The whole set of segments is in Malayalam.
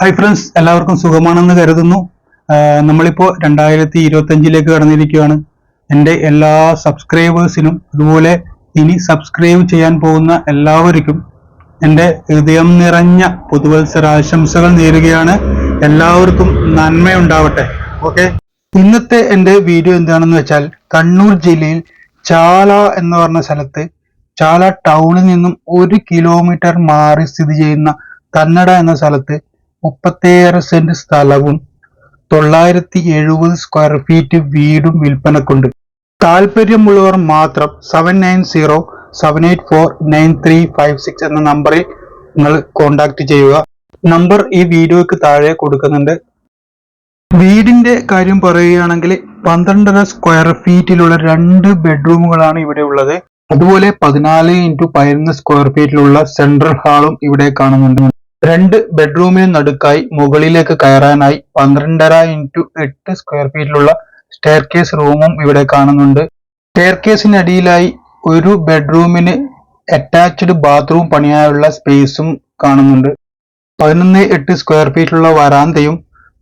ഹായ് ഫ്രണ്ട്സ് എല്ലാവർക്കും സുഖമാണെന്ന് കരുതുന്നു. നമ്മളിപ്പോൾ നമ്മളിപ്പോ രണ്ടായിരത്തി ഇരുപത്തി അഞ്ചിലേക്ക് കടന്നിരിക്കുകയാണ്. എന്റെ എല്ലാ സബ്സ്ക്രൈബേഴ്സിനും അതുപോലെ ഇനി സബ്സ്ക്രൈബ് ചെയ്യാൻ പോകുന്ന എല്ലാവർക്കും എന്റെ ഹൃദയം നിറഞ്ഞ പുതുവത്സരാശംസകൾ നേരുകയാണ്. എല്ലാവർക്കും നന്മയുണ്ടാവട്ടെ. ഓക്കെ ഇന്നത്തെ എന്റെ വീഡിയോ എന്താണെന്ന് വെച്ചാൽ കണ്ണൂർ ജില്ലയിൽ ചാല എന്ന് പറഞ്ഞ സ്ഥലത്ത് ചാല ടൗണിൽ നിന്നും ഒരു കിലോമീറ്റർ മാറി സ്ഥിതി ചെയ്യുന്ന കന്നഡ എന്ന സ്ഥലത്ത് മുപ്പത്തേഴ് സെന്റ് സ്ഥലവും തൊള്ളായിരത്തി എഴുപത് സ്ക്വയർ ഫീറ്റ് വീടും വിൽപ്പനക്കുണ്ട്. താല്പര്യമുള്ളവർ മാത്രം seven nine zero seven eight four nine three five six എന്ന നമ്പറിൽ നിങ്ങൾ കോൺടാക്ട് ചെയ്യുക. നമ്പർ ഈ വീഡിയോയ്ക്ക് താഴെ കൊടുക്കുന്നുണ്ട്. വീടിന്റെ കാര്യം പറയുകയാണെങ്കിൽ പന്ത്രണ്ടര സ്ക്വയർ ഫീറ്റിലുള്ള രണ്ട് ബെഡ്റൂമുകളാണ് ഇവിടെ ഉള്ളത്. അതുപോലെ പതിനാല് ഇന്റു പതിനൊന്ന് സ്ക്വയർ ഫീറ്റിലുള്ള സെൻട്രൽ ഹാളും ഇവിടെ കാണുന്നുണ്ട്. രണ്ട് ബെഡ്റൂമിന് നടുക്കായി മുകളിലേക്ക് കയറാനായി പന്ത്രണ്ടര ഇന്റു എട്ട് സ്ക്വയർ ഫീറ്റിലുള്ള സ്റ്റെയർ കേസ് റൂമും ഇവിടെ കാണുന്നുണ്ട്. സ്റ്റെയർ കേസിനടിയിലായി ഒരു ബെഡ്റൂമിന് അറ്റാച്ച്ഡ് ബാത്റൂം പണിയാനുള്ള സ്പേസും കാണുന്നുണ്ട്. പതിനൊന്ന് എട്ട് സ്ക്വയർ ഫീറ്റിലുള്ള വരാന്തയും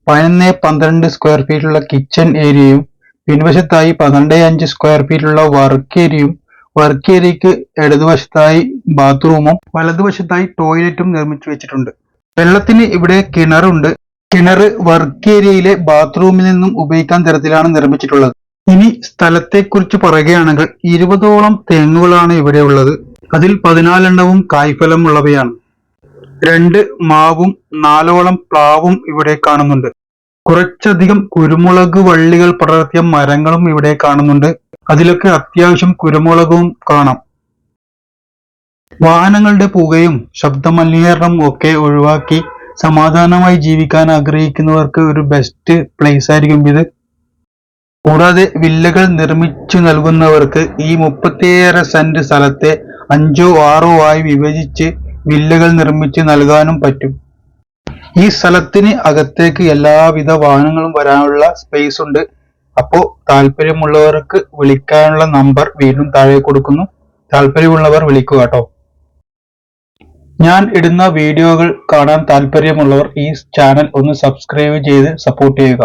പതിനൊന്ന് പന്ത്രണ്ട് സ്ക്വയർ ഫീറ്റിലുള്ള കിച്ചൺ ഏരിയയും പിൻവശത്തായി പന്ത്രണ്ട് അഞ്ച് സ്ക്വയർ ഫീറ്റിലുള്ള വർക്ക് ഏരിയയും വർക്ക് ഏരിയക്ക് ഇടതുവശത്തായി ബാത്റൂമും വലതുവശത്തായി ടോയ്ലറ്റും നിർമ്മിച്ചു വെച്ചിട്ടുണ്ട്. വെള്ളത്തിന് ഇവിടെ കിണറുണ്ട്. കിണർ വർക്ക് ഏരിയയിലെ ബാത്റൂമിൽ നിന്നും ഉപയോഗിക്കാൻ തരത്തിലാണ് നിർമ്മിച്ചിട്ടുള്ളത്. ഇനി സ്ഥലത്തെക്കുറിച്ച് പറയുകയാണെങ്കിൽ ഇരുപതോളം തെങ്ങുകളാണ് ഇവിടെ ഉള്ളത്. അതിൽ പതിനാലെണ്ണവും കായ്ഫലമുള്ളവയാണ് രണ്ട് മാവും നാലോളം പ്ലാവും ഇവിടെ കാണുന്നുണ്ട്. കുറച്ചധികം കുരുമുളക് വള്ളികൾ പടർത്തിയ മരങ്ങളും ഇവിടെ കാണുന്നുണ്ട്. അതിലൊക്കെ അത്യാവശ്യം കുരുമുളകും കാണാം. വാഹനങ്ങളുടെ പുകയും ശബ്ദമലിനീകരണം ഒക്കെ ഒഴിവാക്കി സമാധാനമായി ജീവിക്കാൻ ആഗ്രഹിക്കുന്നവർക്ക് ഒരു ബെസ്റ്റ് പ്ലേസ് ആയിരിക്കും ഇത്. കൂടാതെ വില്ലകൾ നിർമ്മിച്ചു നൽകുന്നവർക്ക് ഈ മുപ്പത്തിയേറെ സെന്റ് സ്ഥലത്തെ അഞ്ചോ ആറോ ആയി വിഭജിച്ച് വില്ലകൾ നിർമ്മിച്ച് നൽകാനും പറ്റും. ഈ സ്ഥലത്തിന് അകത്തേക്ക് എല്ലാവിധ വാഹനങ്ങളും വരാനുള്ള സ്പേസ് ഉണ്ട്. അപ്പോ താല്പര്യമുള്ളവർക്ക് വിളിക്കാനുള്ള നമ്പർ വീണ്ടും താഴെ കൊടുക്കുന്നു. താല്പര്യമുള്ളവർ വിളിക്കുക കേട്ടോ. ഞാൻ ഇടുന്ന വീഡിയോകൾ കാണാൻ താല്പര്യമുള്ളവർ ഈ ചാനൽ ഒന്ന് സബ്സ്ക്രൈബ് ചെയ്ത് സപ്പോർട്ട് ചെയ്യുക.